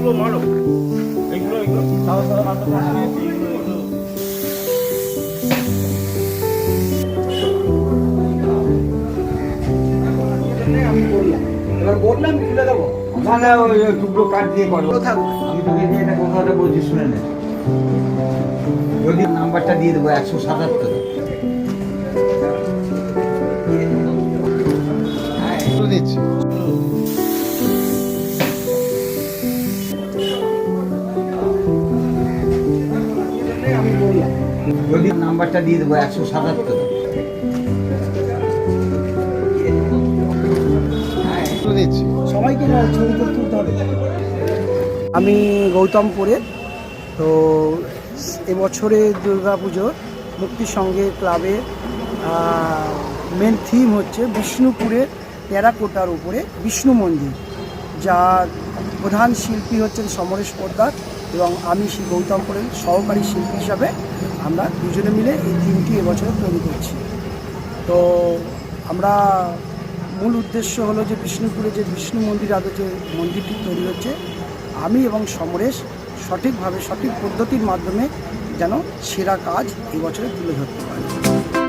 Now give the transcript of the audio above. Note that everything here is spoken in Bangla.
এইগুলো মারো। এইগুলো সাদা সাদা আমি বললাম এবার বললাম তুলে দেবো। না না ওই টুকরো কাঠ দিয়ে করো। আমি তোকে যে এটা কথাটা বলছি শুনে নে। যদি নাম্বারটা দিয়ে দেবো একশো সাতাত্তর। দিচ্ছি। নাম্বারটা দিয়ে দেবো একশো সাতাত্তর। দিচ্ছি সবাইকে তুলতে হবে। আমি গৌতমপুরে তো এবছরে দুর্গা পুজোর মুক্তির সঙ্গে ক্লাবে মেন থিম হচ্ছে বিষ্ণুপুরের টেরাকোটার উপরে বিষ্ণু মন্দির। যার প্রধান শিল্পী হচ্ছেন সমরেশ পোদ্দার এবং আমি সেই গৌতমপুরের সহকারী শিল্পী হিসাবে আমরা দুজনে মিলে এই থিমটি এবছরে তৈরি করছি। তো আমরা মূল উদ্দেশ্য হলো যে বিষ্ণুপুরে যে বিষ্ণু মন্দির আগে যে মন্দিরটি তৈরি হচ্ছে, আমি এবং সমরেশ সঠিকভাবে সঠিক পদ্ধতির মাধ্যমে যেন সেরা কাজ এবছরে তুলে ধরতে পারি।